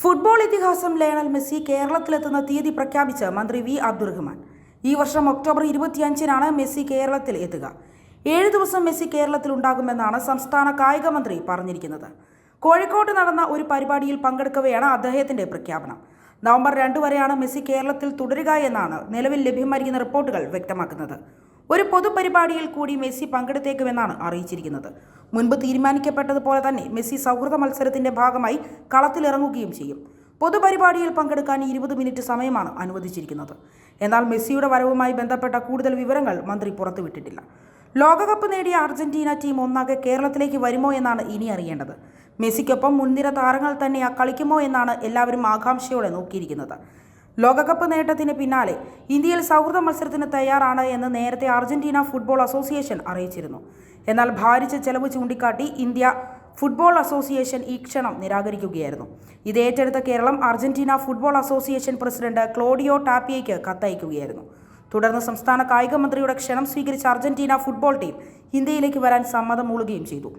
Football ഇതിഹാസം Lionel Messi കേരളത്തിലെത്തുന്ന തീയതി പ്രഖ്യാപിച്ച് മന്ത്രി വി അബ്ദുറഹ്മാൻ. ഈ വർഷം ഒക്ടോബർ ഇരുപത്തിയഞ്ചിനാണ് മെസ്സി കേരളത്തിൽ എത്തുക. ഏഴ് ദിവസം മെസ്സി കേരളത്തിൽ ഉണ്ടാകുമെന്നാണ് സംസ്ഥാന കായിക മന്ത്രി പറഞ്ഞിരിക്കുന്നത്. കോഴിക്കോട്ട് നടന്ന ഒരു പരിപാടിയിൽ പങ്കെടുക്കവെയാണ് അദ്ദേഹത്തിന്റെ പ്രഖ്യാപനം. നവംബർ രണ്ട് വരെയാണ് മെസ്സി കേരളത്തിൽ തുടരുക എന്നാണ് നിലവിൽ ലഭ്യമായിരിക്കുന്ന റിപ്പോർട്ടുകൾ വ്യക്തമാക്കുന്നത്. ഒരു പൊതുപരിപാടിയിൽ കൂടി മെസ്സി പങ്കെടുത്തേക്കുമെന്നാണ് അറിയിച്ചിരിക്കുന്നത്. മുൻപ് തീരുമാനിക്കപ്പെട്ടതുപോലെ തന്നെ മെസ്സി സൗഹൃദ മത്സരത്തിന്റെ ഭാഗമായി കളത്തിലിറങ്ങുകയും ചെയ്യും. പൊതുപരിപാടിയിൽ പങ്കെടുക്കാൻ ഇരുപത് മിനിറ്റ് സമയമാണ് അനുവദിച്ചിരിക്കുന്നത്. എന്നാൽ മെസ്സിയുടെ വരവുമായി ബന്ധപ്പെട്ട കൂടുതൽ വിവരങ്ങൾ മന്ത്രി പുറത്തുവിട്ടിട്ടില്ല. ലോകകപ്പ് നേടിയ അർജന്റീന ടീം ഒന്നാകെ കേരളത്തിലേക്ക് വരുമോ എന്നാണ് ഇനി അറിയേണ്ടത്. മെസ്സിക്കൊപ്പം മുൻനിര താരങ്ങൾ തന്നെ കളിക്കുമോ എന്നാണ് എല്ലാവരും ആകാംക്ഷയോടെ നോക്കിയിരിക്കുന്നത്. ലോകകപ്പ് നേട്ടത്തിന് പിന്നാലെ ഇന്ത്യയിൽ സൗഹൃദ മത്സരത്തിന് തയ്യാറാണ് എന്ന് നേരത്തെ അർജന്റീന ഫുട്ബോൾ അസോസിയേഷൻ അറിയിച്ചിരുന്നു. എന്നാൽ ഭാരിച്ച ചെലവ് ചൂണ്ടിക്കാട്ടി ഇന്ത്യ ഫുട്ബോൾ അസോസിയേഷൻ ഈ ക്ഷണം നിരാകരിക്കുകയായിരുന്നു. ഇത് ഏറ്റെടുത്ത Kerala Argentina football association president Claudio ടാപ്പിയയ്ക്ക് കത്തയക്കുകയായിരുന്നു. തുടർന്ന് സംസ്ഥാന കായിക മന്ത്രിയുടെ ക്ഷണം സ്വീകരിച്ച അർജന്റീന ഫുട്ബോൾ ടീം ഇന്ത്യയിലേക്ക് വരാൻ സമ്മതം മൂളുകയും ചെയ്തു.